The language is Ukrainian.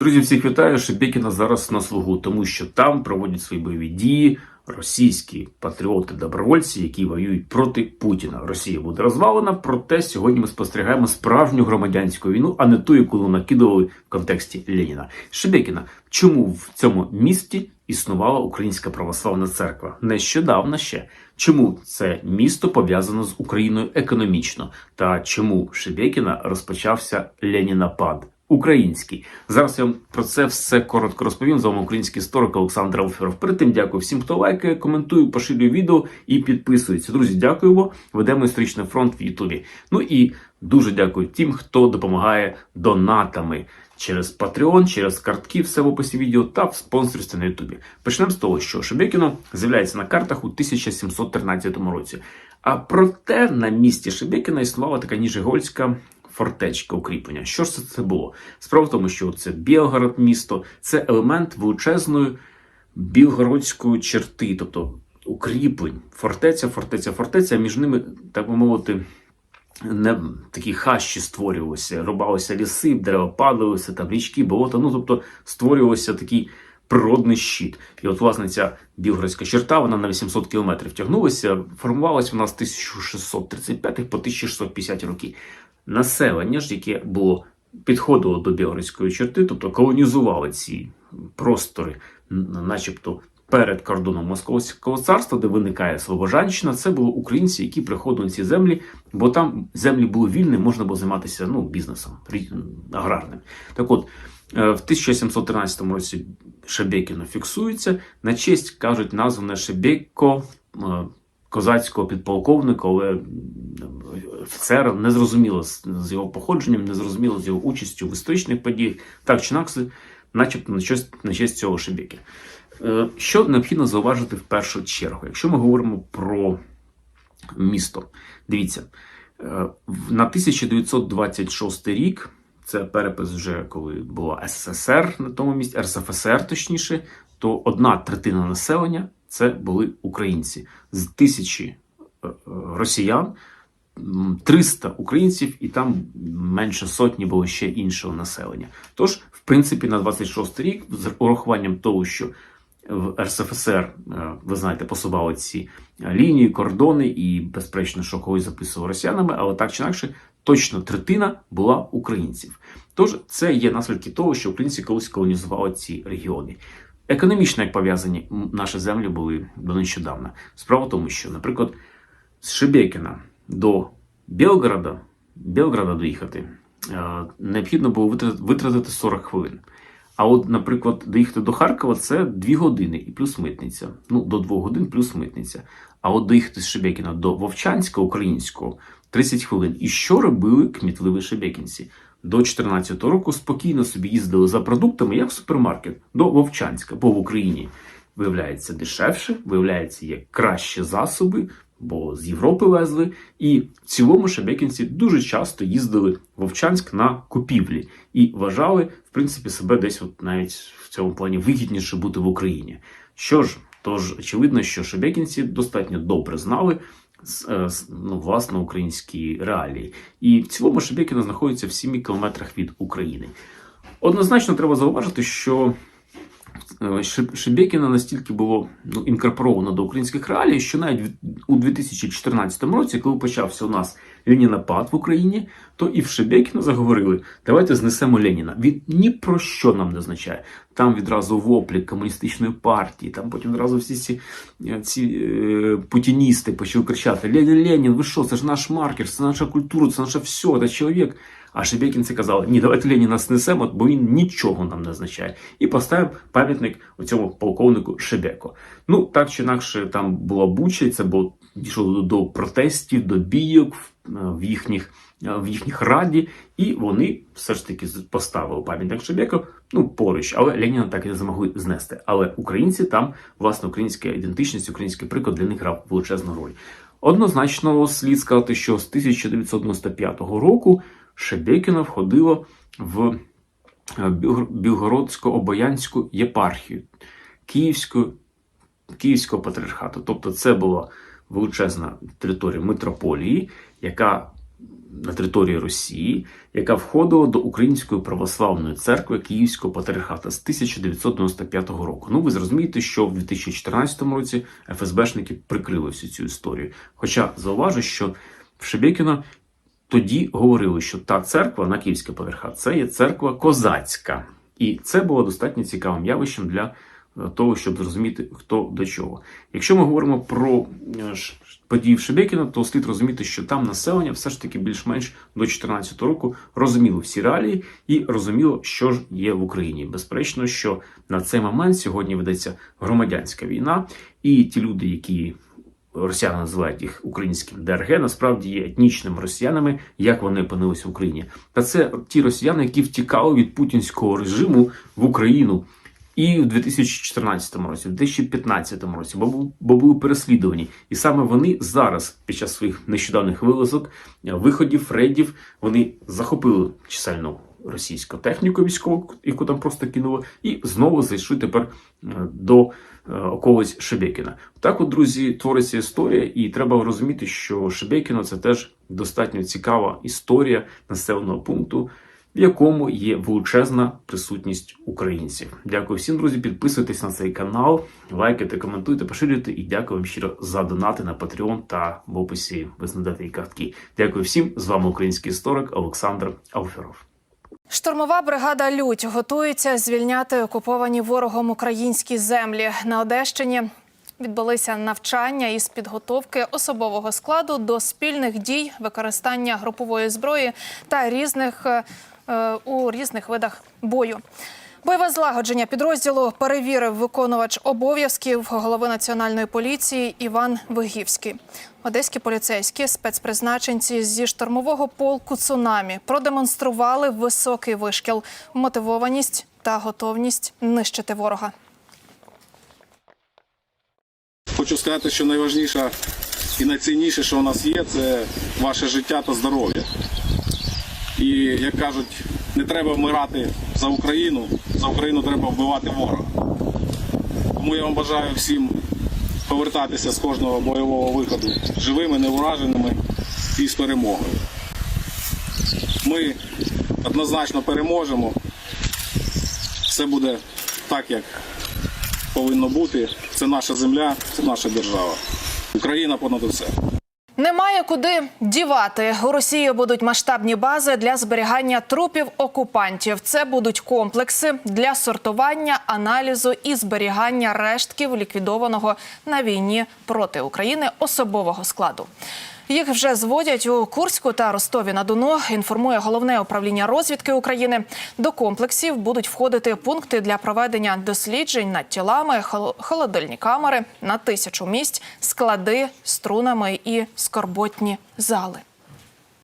Друзі, всіх вітаю. Шебекіна зараз на слугу, тому що там проводять свої бойові дії російські патріоти-добровольці, які воюють проти Путіна. Росія буде розвалена, проте сьогодні ми спостерігаємо справжню громадянську війну, а не ту, яку накидували в контексті Леніна. Шебекіна, чому в цьому місті існувала Українська православна церква? Нещодавно ще. Чому це місто пов'язано з Україною економічно? Та чому Шебекіна розпочався Ленінапад? Український зараз я вам про це все коротко розповім. З вами український історик Олександр Алферов. Перед тим дякую всім, хто лайкає, коментує, поширює відео і підписується. Друзі, дякуємо. Ведемо історичний фронт в Ютубі. Ну і дуже дякую тим, хто допомагає донатами через Patreon, через картки, все в описі відео та в спонсорстві на Ютубі. Почнемо з того, що Шебекіно з'являється на картах у 1713 році. А проте на місці Шебекіна існувала така ніжегольська фортечка укріплення. Що ж це, було? Справа в тому, що це Білгород місто, це елемент величезної білгородської черти, тобто укріплень, фортеця, фортеця, фортеця, між ними, так би мовити, не такі хащі створювалися, рубалися ліси, дерева падалися, там річки, болота. Ну тобто створювався такий природний щит. І от, власне, ця білгородська черта, вона на 800 кілометрів тягнулася, формувалася вона з 1635 по 1650 роки. Населення ж, яке було підходило до білгородської черти, тобто колонізували ці простори, начебто. Перед кордоном Московського царства, де виникає Слобожанщина, це були українці, які приходили на ці землі, бо там землі були вільні, можна було займатися ну, бізнесом аграрним. Так от, е, в 1713 році Шебекіно фіксується. На честь кажуть, назване Шебеко е, козацького підполковника, але офіцера незрозуміло з його походженням, незрозуміло з його участю в історичних подіях. Так чи інакше, начебто на честь, на честь цього Шебеки. Е, Що необхідно зауважити в першу чергу, якщо ми говоримо про місто, дивіться, е, на 1926 рік, це перепис вже коли було СССР на тому місці, РСФСР точніше, то одна третина населення це були українці. З тисячі е, росіян, 300 українців, і там менше сотні було ще іншого населення. Тож, в принципі, на 26 рік, з урахуванням того, що в РСФСР, е, ви знаєте, посували ці е, лінії, кордони і, безперечно, що когось записували росіянами, але так чи інакше, точно третина була українців. Тож це є наслідки того, що українці колись колонізували ці регіони. Економічно, як пов'язані наші землі були до нещодавна. Справа в тому, що, наприклад, з Шебекіна до Білгорода, Білгорода доїхати необхідно було витратити 40 хвилин. А от, наприклад, доїхати до Харкова це 2 години і плюс митниця. Ну, до 2 годин плюс митниця. А от доїхати з Шебекіна до Вовчанська українського 30 хвилин. І що робили кмітливі шебекінці? До 2014 року спокійно собі їздили за продуктами, як в супермаркет, до Вовчанська, бо в Україні виявляється дешевше, виявляється, є кращі засоби, бо з Європи везли. І в цілому шебекінці дуже часто їздили в Вовчанськ на купівлі і вважали, в принципі, себе десь от навіть в цьому плані вигідніше бути в Україні. Що ж, тож очевидно, що шебекінці достатньо добре знали. е, Ну, власне, українські реалії. І в цілому Шебекіно знаходиться в 7 кілометрах від України. Однозначно треба зауважити, що е, Шеб- Шебекіно настільки було ну, інкорпоровано до українських реалій, що навіть у 2014 році, коли почався у нас Ленінапад в Україні, то і в Шебекіно заговорили: давайте знесемо Леніна. Він ні про що нам не означає. Там відразу воплі комуністичної партії, там потім відразу всі ці, е, ці е, путіністи почали кричати: Ленін, Ленін, ви що, це ж наш маркер, це наша культура, це наше все, це чоловік. А Шебекінці казали, ні, давайте Леніна снесемо, бо він нічого нам не означає. І поставив пам'ятник у цьому полковнику Шебеко. Ну, так чи інакше, там була буча, це було дійшло до протестів, до бійок в, в їхніх е, в їхніх раді, і вони все ж таки поставили пам'ятник Шебеко ну, поруч, але Леніна так і не змогли знести. Але українці там, власне, українська ідентичність, український приклад для них грав величезну роль. Однозначно слід сказати, що з 1995 року Шебекіно входило в е, Білгородсько-Обоянську єпархію Київської, Київського патріархату. Тобто це була величезна територія митрополії, яка на території Росії, яка входила до Української православної церкви Київського патріархата з 1995 року. Ну, ви зрозумієте, що в 2014 році ФСБшники прикрили всю цю історію. Хоча зауважу, що в Шебекіно тоді говорили, що та церква на Київський патріархат це є церква козацька. І це було достатньо цікавим явищем для того, щоб зрозуміти, хто до чого. Якщо ми говоримо про е, події в Шебекіно, то слід розуміти, що там населення все ж таки більш-менш до 2014 року розуміло всі реалії і розуміло, що ж є в Україні. Безперечно, що на цей момент сьогодні ведеться громадянська війна, і ті люди, які росіяни називають їх українським ДРГ, насправді є етнічними росіянами, як вони опинилися в Україні. Та це ті росіяни, які втікали від путінського режиму в Україну. І в 2014 році, в 2015 році, бо, бу- бо були переслідувані, і саме вони зараз, під час своїх нещодавних вилазок, е, виходів, рейдів, вони захопили чисельну російську техніку військову, яку там просто кинули, і знову зайшли тепер е, до е, околиць Шебекіна. Так, от, друзі, твориться історія, і треба розуміти, що Шебекіно це теж достатньо цікава історія населеного пункту, в якому є величезна присутність українців. Дякую всім, друзі. Підписуйтесь на цей канал, лайкайте, коментуйте, поширюйте і дякую вам щиро за донати на Patreon та в описі ви знайдете і картки. Дякую всім. З вами український історик Олександр Алферов. Штурмова бригада Лють готується звільняти окуповані ворогом українські землі на Одещині. Відбулися навчання із підготовки особового складу до спільних дій, використання групової зброї та різних е, у різних видах бою. Бойове злагодження підрозділу перевірив виконувач обов'язків голови національної поліції Іван Вигівський. Одеські поліцейські спецпризначенці зі штурмового полку цунамі продемонстрували високий вишкіл, мотивованість та готовність нищити ворога. Хочу сказати, що найважніше і найцінніше, що у нас є, це ваше життя та здоров'я. І як кажуть, не треба вмирати за Україну, за Україну треба вбивати ворога. Тому я вам бажаю всім повертатися з кожного бойового виходу живими, невураженими і з перемогою. Ми однозначно переможемо. Все буде так, як повинно бути. Це наша земля, це наша держава. Україна понад усе. Немає куди дівати. У Росії будуть масштабні бази для зберігання трупів окупантів. Це будуть комплекси для сортування, аналізу і зберігання рештків ліквідованого на війні проти України особового складу. Їх вже зводять у Курську та Ростові на Дону. Інформує головне управління розвідки України. До комплексів будуть входити пункти для проведення досліджень над тілами, хол- холодильні камери на тисячу місць, склади, струнами і скорботні зали.